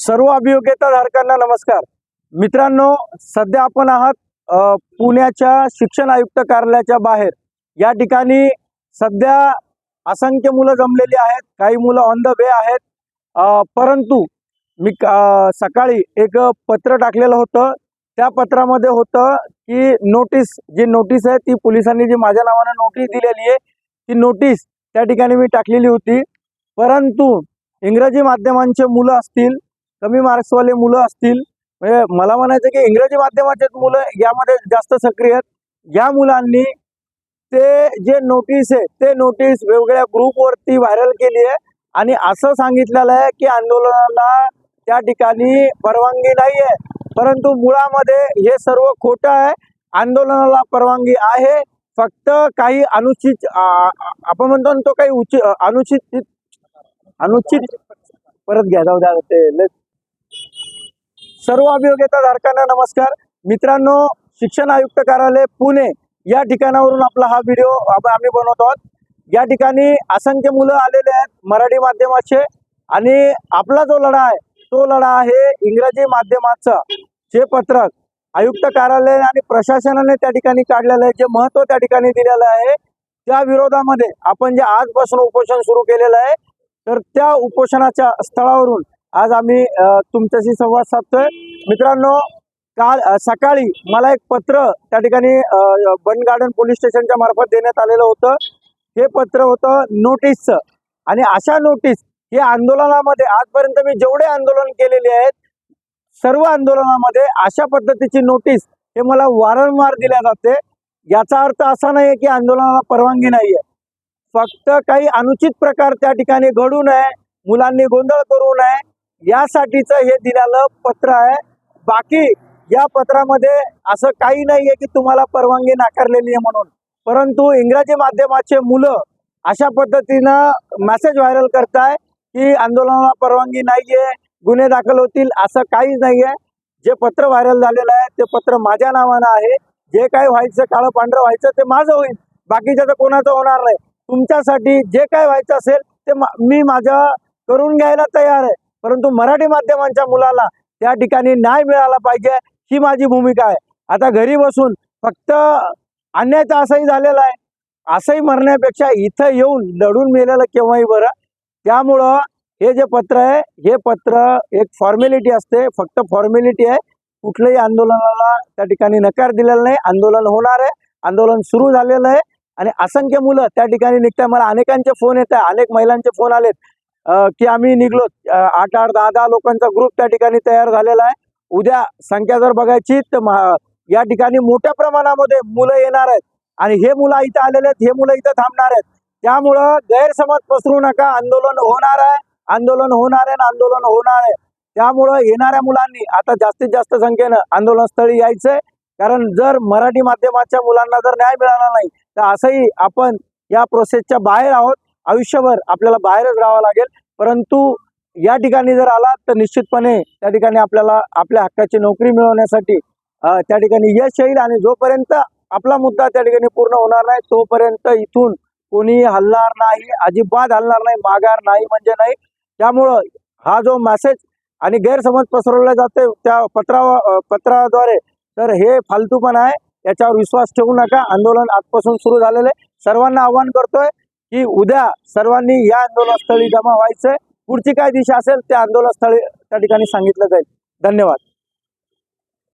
सर्व अभियोग्यताधारकांना नमस्कार. मित्रांनो सध्या आपण आहात पुण्याच्या शिक्षण आयुक्त कार्यालयाच्या बाहेर. या ठिकाणी सध्या असंख्य मुलं जमलेली आहेत काही मुलं ऑन द वे आहेत. परंतु मी सकाळी एक पत्र टाकलेलं होतं. त्या पत्रामध्ये होतं की नोटीस जी नोटीस आहे ती पोलिसांनी जी माझ्या नावानं नोटीस दिलेली आहे ती नोटीस त्या ठिकाणी मी टाकलेली होती. परंतु इंग्रजी माध्यमांचे मुलं असतील कमी मार्क्सवाले मुलं असतील. म्हणजे मला म्हणायचं की इंग्रजी माध्यमाचे मुलं यामध्ये जास्त सक्रिय आहेत. या मुलांनी ते जे नोटीस आहे ते नोटीस वेगवेगळ्या ग्रुपवरती व्हायरल केली आहे. आणि असं सांगितलेलं आहे की आंदोलनाला त्या ठिकाणी परवानगी नाही आहे. परंतु मुळामध्ये हे सर्व खोटं आहे. आंदोलनाला परवानगी आहे. फक्त काही अनुचित आपण म्हणतो ना तो काही उचित अनुचित अनुचित परत घ्या जाऊ द्या ते सर्व सर्व अभियोग्यताधारकांना नमस्कार. मित्रांनो शिक्षण आयुक्त कार्यालय पुणे या ठिकाणावरून आपला हा व्हिडिओ आम्ही बनवत आहोत. या ठिकाणी असंख्य मुलं आलेले आहेत मराठी माध्यमाचे आणि आपला जो लढा आहे तो लढा आहे इंग्रजी माध्यमाचा जे पत्रक आयुक्त कार्यालय आणि प्रशासनाने त्या ठिकाणी काढलेलं आहे जे महत्त्व त्या ठिकाणी दिलेलं आहे त्या विरोधामध्ये आपण जे आजपासून उपोषण सुरू केलेलं आहे तर त्या उपोषणाच्या स्थळावरून आज आम्ही तुमच्याशी संवाद साधतोय. मित्रांनो काल सकाळी मला एक पत्र त्या ठिकाणी बन गार्डन पोलीस स्टेशनच्या मार्फत देण्यात आलेलं होतं. हे पत्र होतं नोटीसचं आणि अशा नोटीस हे आंदोलनामध्ये आजपर्यंत मी जेवढे आंदोलन केलेले आहेत सर्व आंदोलनामध्ये अशा पद्धतीची नोटीस हे मला वारंवार दिल्या जाते. याचा अर्थ असा नाही की आंदोलनाला परवानगी नाही आहे फक्त काही अनुचित प्रकार त्या ठिकाणी घडू नये मुलांनी गोंधळ करू नये यासाठीचं हे दिलेलं पत्र आहे. बाकी या पत्रामध्ये असं काही नाही आहे की तुम्हाला परवानगी नाकारलेली आहे म्हणून. परंतु इंग्रजी माध्यमाचे मुलं अशा पद्धतीनं मेसेज व्हायरल करताय की आंदोलनाला परवानगी नाहीये गुन्हे दाखल होतील असं काहीच नाहीये. जे पत्र व्हायरल झालेलं आहे ते पत्र माझ्या नावानं आहे. जे काय व्हायचं काळं पांढरं व्हायचं ते माझं होईल. बाकीच्या तर कोणाचं होणार नाही. तुमच्यासाठी जे काय व्हायचं असेल ते मी माझं करून घ्यायला तयार आहे. परंतु मराठी माध्यमांच्या मुलाला त्या ठिकाणी न्याय मिळाला पाहिजे ही माझी भूमिका आहे. आता घरी बसून फक्त अन्याय तर असंही झालेला आहे. असंही मरण्यापेक्षा इथं येऊन लढून मेलेलं केव्हाही बरं. त्यामुळं हे जे पत्र आहे हे पत्र एक फॉर्मॅलिटी असते. फक्त फॉर्मॅलिटी आहे. कुठल्याही आंदोलनाला त्या ठिकाणी नकार दिलेला नाही. आंदोलन होणार आहे. आंदोलन सुरू झालेलं आहे. आणि असंख्य मुलं त्या ठिकाणी निघताय मला अनेकांचे फोन येत आहे अनेक महिलांचे फोन आलेत. की आम्ही निघलो. आठ आठ दहा दहा लोकांचा ग्रुप त्या ठिकाणी तयार झालेला आहे. उद्या संख्या जर बघायची तर या ठिकाणी मोठ्या प्रमाणामध्ये मुलं येणार आहेत. आणि हे मुलं इथं आलेले आहेत हे मुलं इथं थांबणार आहेत. त्यामुळं गैरसमज पसरू नका. आंदोलन होणार आहे. आंदोलन होणार आहे आणि आंदोलन होणार आहे. त्यामुळं येणाऱ्या मुलांनी आता जास्तीत जास्त संख्येनं आंदोलनस्थळी यायचंय. कारण जर मराठी माध्यमाच्या मुलांना जर न्याय मिळाला नाही तर असंही आपण या प्रोसेसच्या बाहेर आहोत. आयुष्यभर आपल्याला बाहेरच राहावं लागेल. परंतु या ठिकाणी जर आलात तर निश्चितपणे त्या ठिकाणी आपल्याला आपल्या हक्काची नोकरी मिळवण्यासाठी त्या ठिकाणी यश येईल आणि जोपर्यंत आपला मुद्दा त्या ठिकाणी पूर्ण होणार नाही तोपर्यंत इथून कोणी हलणार नाही अजिबात हलणार नाही माघार नाही म्हणजे नाही. त्यामुळं हा जो मेसेज आणि गैरसमज पसरवला जाते त्या पत्रा पत्राद्वारे तर हे फालतूपण आहे. याच्यावर विश्वास ठेवू नका. आंदोलन आजपासून सुरू झालेलं आहे. सर्वांना आव्हान करतोय की उद्या सर्वांनी या आंदोलनस्थळी जमा व्हायचंय. पुढची काय दिशा असेल त्या आंदोलनस्थळी त्या ठिकाणी सांगितलं जाईल. धन्यवाद.